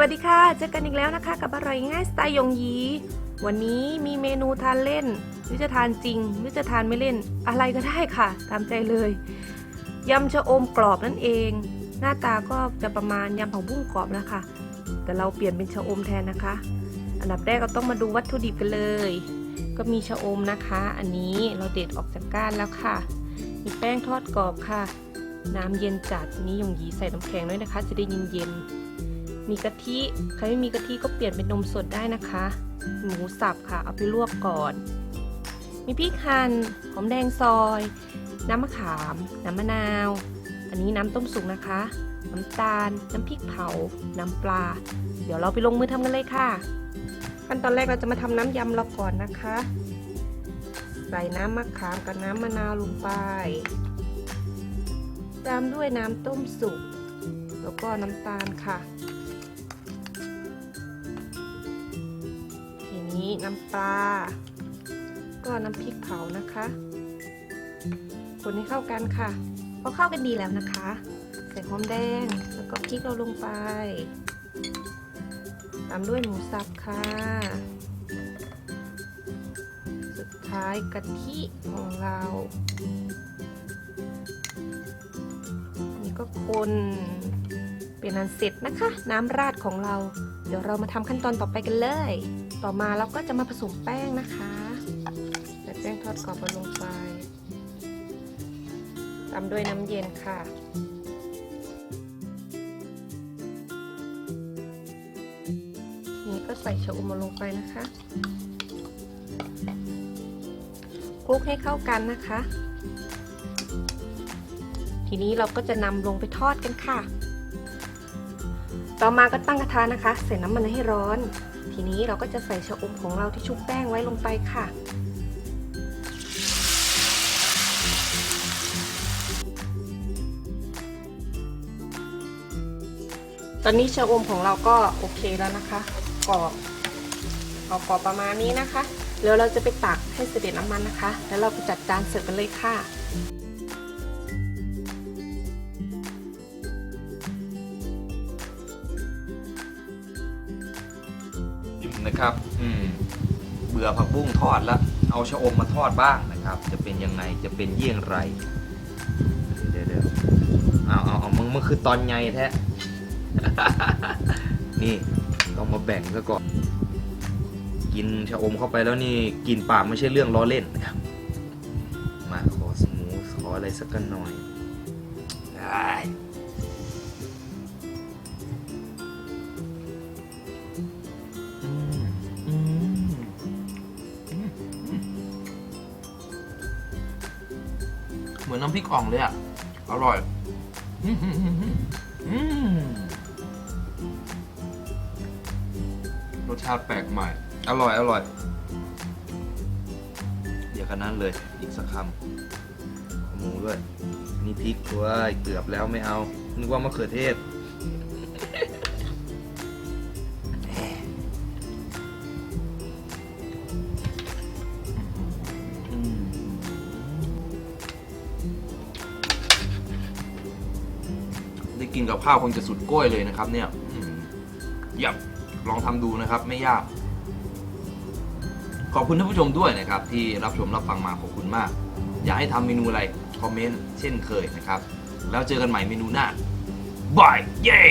วัสดีค่ะ เจอกันอีกแล้วนะคะ กับอร่อยง่ายสไตล์ยงยี วันนี้มีเมนูทานเล่น หรือจะทานจริง หรือจะทานไม่เล่น อะไรก็ได้ค่ะ ตามใจเลยยำชะอมกรอบนั่นเอง หน้าตาก็จะประมาณยำผักบุ้งกรอบนะคะ แต่เราเปลี่ยนเป็นชะอมแทนนะคะ อันดับแรกก็ต้องมาดูวัตถุดิบกันเลย ก็มีชะอมนะคะ อันนี้เราเด็ดออกจากก้านแล้วค่ะ มีแป้งทอดกรอบค่ะ น้ำเย็นจัดนี้ยงยีใส่น้ำแข็งด้วยนะคะ จะได้เย็นเย็นๆ มีกะทิ ใครไม่มีกะทิก็เปลี่ยนเป็นนมสดได้นะคะ หมูสับค่ะ เอาไปลวกก่อน มีพริกหั่น หอมแดงซอย น้ำมะขาม น้ำมะนาว อันนี้น้ำต้มสุกนะคะ น้ำตาล น้ำพริกเผา น้ำปลา เดี๋ยวเราไปลงมือทำกันเลยค่ะ ขั้นตอนแรกเราจะมาทำน้ำยำเราก่อนนะคะ ใส่น้ำมะขามกับน้ำมะนาวลงไป ตามด้วยน้ำต้มสุกแล้วก็น้ำตาลค่ะ นี้น้ำปลา ก็น้ำพริกเผานะคะ คนให้เข้ากันค่ะพอเข้ากันดีแล้วนะคะ ใส่หอมแดงแล้วก็พริกเราลงไป ตามด้วยหมูสับค่ะ สุดท้ายกะทิของเรานี่ก็คนเป็นอันเสร็จนะคะ น้ำราดของเรา เดี๋ยวเรามาทำขั้นตอนต่อไปกันเลย ต่อมาเราก็จะมาผสมแป้งนะคะใส่แป้งทอดกรอบลงไปตามด้วยน้ำเย็นค่ะนี่ก็ใส่ชะอมลงไปนะคะคลุกให้เข้ากันนะคะ ทีนี้เราก็จะนำลงไปทอดกันค่ะ ต่อมาก็ตั้งกระทะนะคะ ใส่น้ำมันให้ร้อน ทีนี้เราก็จะใส่ชะอมของเราที่ชุบแป้งไว้ลงไปค่ะ ตอนนี้ชะอมของเราก็โอเคแล้วนะคะกรอบเอากรอบประมาณนี้นะคะแล้วเราจะไปตักให้เสด็จน้ำมันนะคะ แล้วเราไปจัดจานเสิร์ฟกันเลยค่ะ นะครับ อืมเบื่อผักบุ้งทอดแล้วเอาชะอมมาทอดบ้างนะครับ จะเป็นยังไงจะเป็นเยี่ยงไรเดี๋ยวเดี๋ยวเอาเอาเอามึงมันคือตอนไงแท้นี่ต้องมาแบ่งซะก่อน กินชะอมเข้าไปแล้วนี่กินปากไม่ใช่เรื่องล้อเล่นนะครับ มาขอสมูทขออะไรสักกันหน่อยได้ มือนน้ำพริกอ่องเลยอะ อร่อยรสชาติแปลกใหม่ อร่อย อร่อย เดี๋ยวกันนั้นเลย อีกสักคำหมูด้วย นี่พริกด้วยเกือบแล้วไม่เอา นึกว่ามะเขือเทศ กินกับข้าวคงจะสุดโก้ยเลยนะครับเนี่ยอยับลองทำดูนะครับ ไม่ยาก ขอบคุณท่านผู้ชมด้วยนะครับ ที่รับชมรับฟังมาขอบคุณมาก อยากให้ทำเมนูอะไร คอมเมนต์เช่นเคยนะครับ แล้วเจอกันใหม่เมนูหน้าบาย เย้